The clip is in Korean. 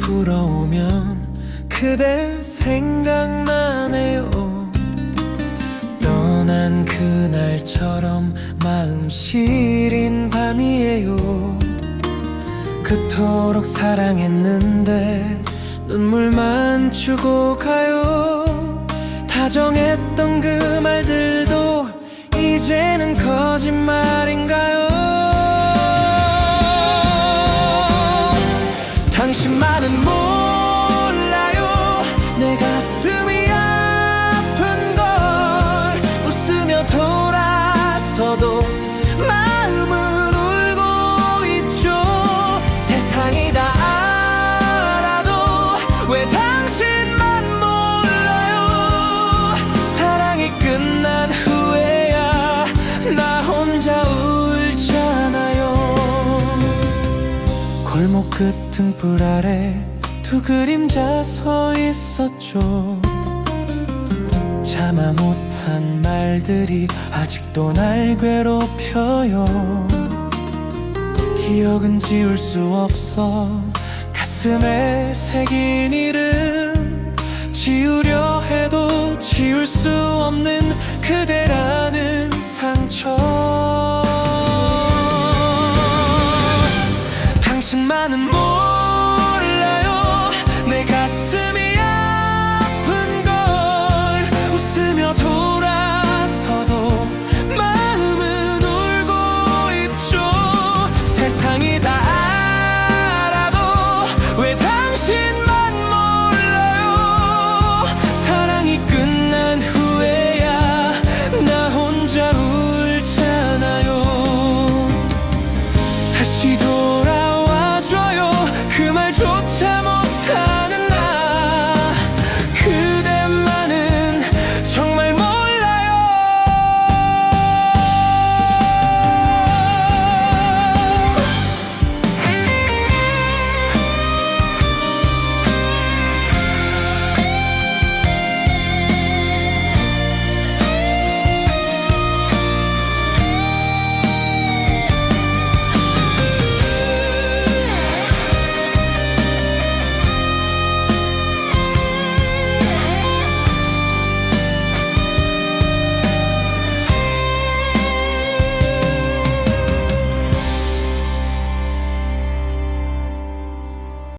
불어오면 그대 생각나네요. 떠난 그날처럼 마음 시린 밤이에요. 그토록 사랑했는데 눈물만 주고 가요. 다정했던 그 말들도 이제는 거짓말 당신만은 몰라요. 내 가슴이 골목 끝 등불 아래 두 그림자 서 있었죠. 참아 못한 말들이 아직도 날 괴롭혀요. 기억은 지울 수 없어 가슴에 새긴 이름. 지우려 해도 지울 수 없는 그대라는 상처